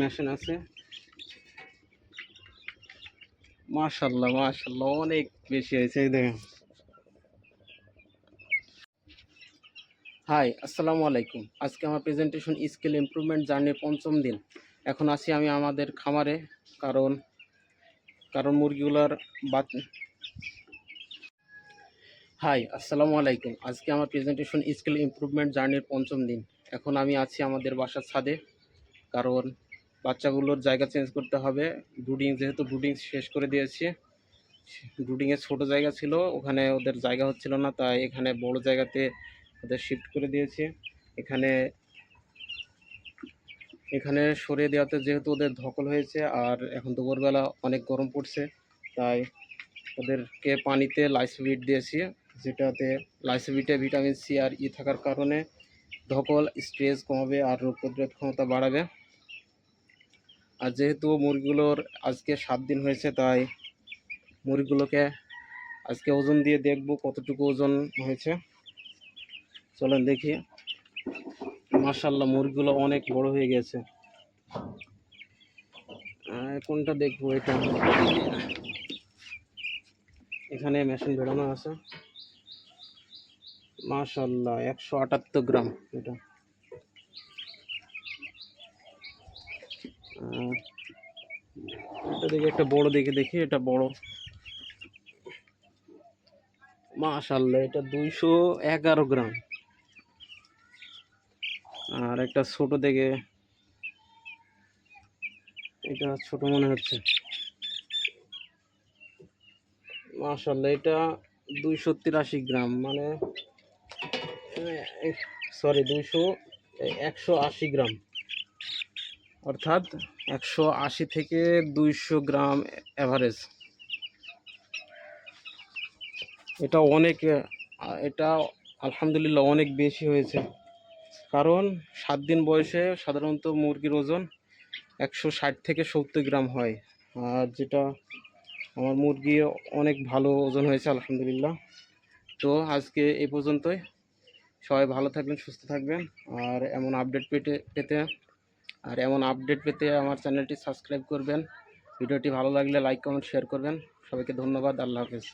Machine আছে? মাশাল্লাহ মাশাল্লাহ অনেক বেশি হয়েছে দেখেন। হাই আসসালামু আলাইকুম। আজকে আমার প্রেজেন্টেশন স্কিল ইমপ্রুভমেন্ট জার্নির পঞ্চম দিন। এখন আছি আমি আমাদের খামারে, কারণ কারণ মুরগিগুলোর বাচ হাই আসসালামু আলাইকুম। আজকে আমার প্রেজেন্টেশন স্কিল ইমপ্রুভমেন্ট জার্নির পঞ্চম দিন। এখন আমি আছি আমাদের বাসার ছাদে, কারণ বাচ্চাগুলোর জায়গা চেঞ্জ করতে হবে। ব্রুডিং যেহেতু ব্রুডিং শেষ করে দিয়েছি ব্রুডিংয়ের ছোট জায়গা ছিল, ওখানে ওদের জায়গা হচ্ছিল না, তাই এখানে বড় জায়গাতে ওদের শিফট করে দিয়েছি। এখানে এখানে সরিয়ে দেওয়াতে যেহেতু ওদের ধকল হয়েছে, আর এখন দুপুরবেলা অনেক গরম পড়ছে, তাই ওদেরকে পানিতে লাইসোভিট দিয়েছি, যেটাতে লাইসোভিটে ভিটামিন সি আর ই থাকার কারণে ধকল স্ট্রেস কমাবে আর রোগ প্রতিরোধ ক্ষমতা বাড়াবে। আর যেহেতু মুরগিগুলোর আজকে সাত দিন হয়েছে, তাই মুরগিগুলোকে আজকে ওজন দিয়ে দেখব কতটুকু ওজন হয়েছে। চলেন দেখি। মার্শাল্লাহ মুরগিগুলো অনেক বড় হয়ে গেছে। কোনটা দেখব এটা? এখানে মেশিন বেরোনো আছে। মাশাল্লাহ একশো আটাত্তর গ্রাম এটা। এটা দেখি একটা বড় দেখে দেখি, এটা বড়। মাশাল্লাহ এটা দুইশো এগারো গ্রাম। আর একটা ছোট দেখে এটা ছোট মনে হচ্ছে। মাশাল্লাহ এটা দুইশো তিরাশি গ্রাম মানে সরি দুইশো একশো আশি গ্রাম। অর্থাৎ একশো আশি থেকে দুইশো গ্রাম অ্যাভারেজ এটা অনেক, এটা আলহামদুলিল্লাহ অনেক বেশি হয়েছে। কারণ সাত দিন বয়সে সাধারণত মুরগির ওজন একশো ষাট থেকে সত্তর গ্রাম হয়। আর যেটা আমার মুরগি অনেক ভালো ওজন হয়েছে, আলহামদুলিল্লাহ। তো আজকে এই পর্যন্তই। সবাই ভালো থাকবেন, সুস্থ থাকবেন। আর এমন আপডেট পেতে পেতে আর এমন আপডেট পেতে আমার চ্যানেলটি সাবস্ক্রাইব করবেন। ভিডিওটি ভালো লাগলে লাইক কমেন্ট শেয়ার করবেন। সবাইকে ধন্যবাদ। আল্লাহ হাফেজ।